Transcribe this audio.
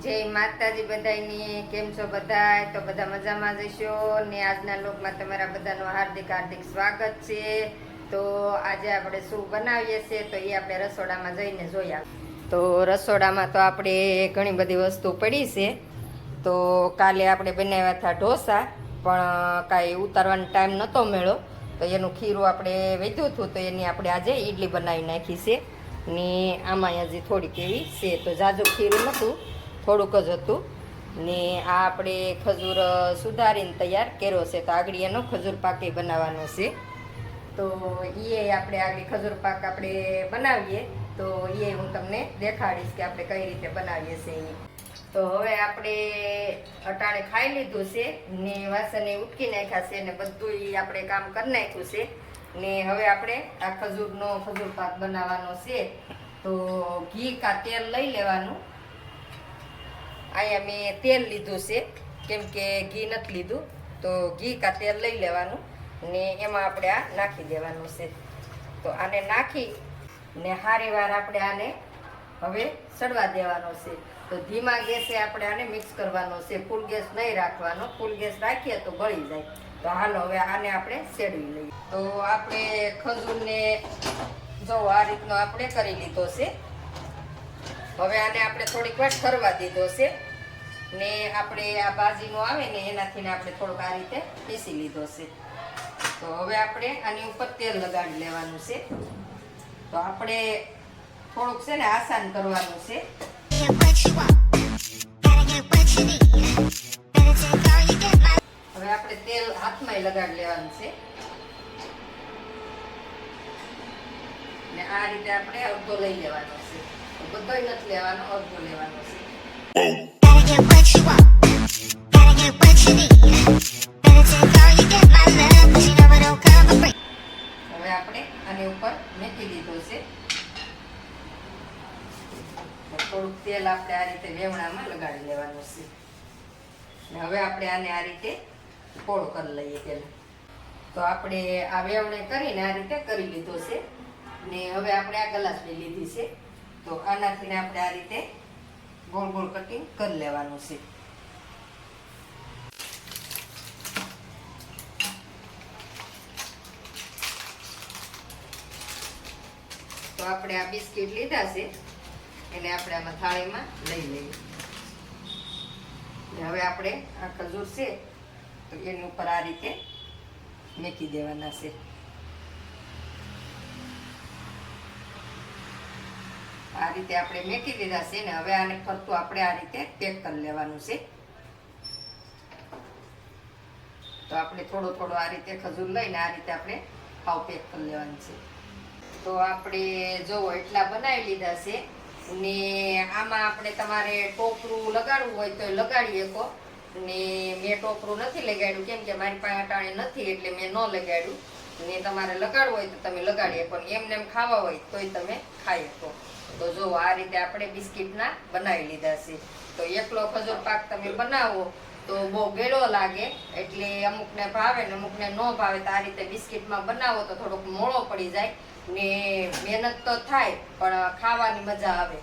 જય માતાજી બધાયની, કેમ છો બધાય? તો બધા મજામાં જશો ને આજના લોકમાં તમારા બધાનું હાર્દિક હાર્દિક સ્વાગત છે. તો આજે આપણે શું બનાવીએ છીએ તો એ આપણે રસોડામાં જઈને જોઈ આવીએ તો રસોડામાં તો આપણે ઘણી બધી વસ્તુ પડી છે. તો કાલે આપણે બનાવ્યા હતા ઢોસા, પણ કાંઈ ઉતારવાનો ટાઈમ નહોતો મળ્યો. તો એનું ખીરું આપણે વેચ્યું હતું, તો એની આપણે આજે ઈડલી બનાવી નાખી છે. ને આમાં હજી થોડીક એવી છે, તો જાજુ ખીરું નહોતું. થોડુંક જ હતું. ને આ આપણે ખજૂર સુધારીને તૈયાર કર્યો છે. તો આગળ એનો ખજૂર પાક ય બનાવવાનો છે. તો એ આપણે આગળ ખજૂર પાક આપણે બનાવીએ. તો એ હું તમને દેખાડીશ કે આપણે કઈ રીતે બનાવીએ છીએ તો હવે આપણે અટાણે ખાઈ લીધું છે. ને વાસણને ઉટકી નાખ્યા છે ને બધું આપણે કામ કરી નાખ્યું છે. ને હવે આપણે આ ખજૂરનો ખજૂર પાક બનાવવાનો છે. તો ઘી કા તેલ લઈ લેવાનું. અહીંયા મેં તેલ લીધું છે, કેમ કે ઘી નથી લીધું, તો ઘી કા તેલ લઈ લેવાનું ને એમાં આપણે આ નાખી દેવાનું છે. તો આને નાખી ને હારી વાર આપણે આને હવે સડવા દેવાનો છે. તો ધીમા ગેસે આપણે આને મિક્સ કરવાનો છે. ફૂલ ગેસ નહીં રાખવાનો. ફૂલ ગેસ રાખીએ તો બળી જાય. તો હાલો હવે આને આપણે સેડવી લઈએ. તો આપણે ખજૂરને જો આ રીતનો આપણે કરી લીધો છે. હવે આને આપણે થોડીક વાર ઠરવા દીધો છે. ને આપણે આ બાજીનો આવે ને એનાથી આપણે થોડુંક આ રીતે પીસી લીધો છે. તો હવે આપણે આની ઉપર તેલ લગાડી લેવાનું છે. તો આપણે થોડુંક છે ને આસાન કરવાનું છે. હવે આપણે તેલ હાથમાં લગાડી લેવાનું છે. ને આ રીતે આપણે અડધો લઈ લેવાનો છે. બધોય નથી લેવાનો, અડધો લેવાનો છે. હવે આપણે થોડુંક તેલ આપણે આ રીતે વેવણામાં લગાડી લેવાનું છે. હવે આપણે આને આ રીતે ફોળ કરી લઈએ પેલા તો આપણે આ વેવણે કરીને આ રીતે કરી લીધો છે. ને હવે આપણે આ ગલાસની લીધી છે. તો આનાથી આપણે આ રીતે ગોળ ગોળ કટિંગ કરી લેવાનું છે. તો આપણે આ બિસ્કિટ લીધા છે. એને આપણે આમાં થાળીમાં લઈ લઈએ. હવે આપણે આ ખજૂર છે, તો એની ઉપર આ રીતે મેકી દેવાના છે. આ રીતે આપણે મેકી દીધા છે ને હવે આને ફરતું આપણે આ રીતે પેક કરી લેવાનું છે. તો આપણે થોડો થોડો આ રીતે ખજૂર લઈને આ રીતે આપણે હાવ પેક કરી લેવાનું છે. તો આપણે જોવો, એટલા બનાવી લીધા છે ને આમાં આપણે તમારે ટોપરું લગાડવું હોય તો લગાડી શકો. ને મેં ટોપરું નથી લગાડ્યું, કેમ કે મારી પાસે અટાણે નથી એટલે મેં ન લગાડ્યું. ને તમારે લગાડવું હોય તો તમે લગાડી શકો એમને એમ ખાવા હોય તોય તમે ખાઈ શકો. તો જો આ રીતે આપણે બિસ્કિટના બનાવી લીધા છે. તો એકલો ખજૂર પાક તમે બનાવો તો બહુ ગેળો લાગે, એટલે અમુકને ભાવે ને અમુકને ન ભાવે તો આ રીતે બિસ્કિટમાં બનાવો તો થોડોક મોળો પડી જાય ને મહેનત તો થાય, પણ ખાવાની મજા આવે.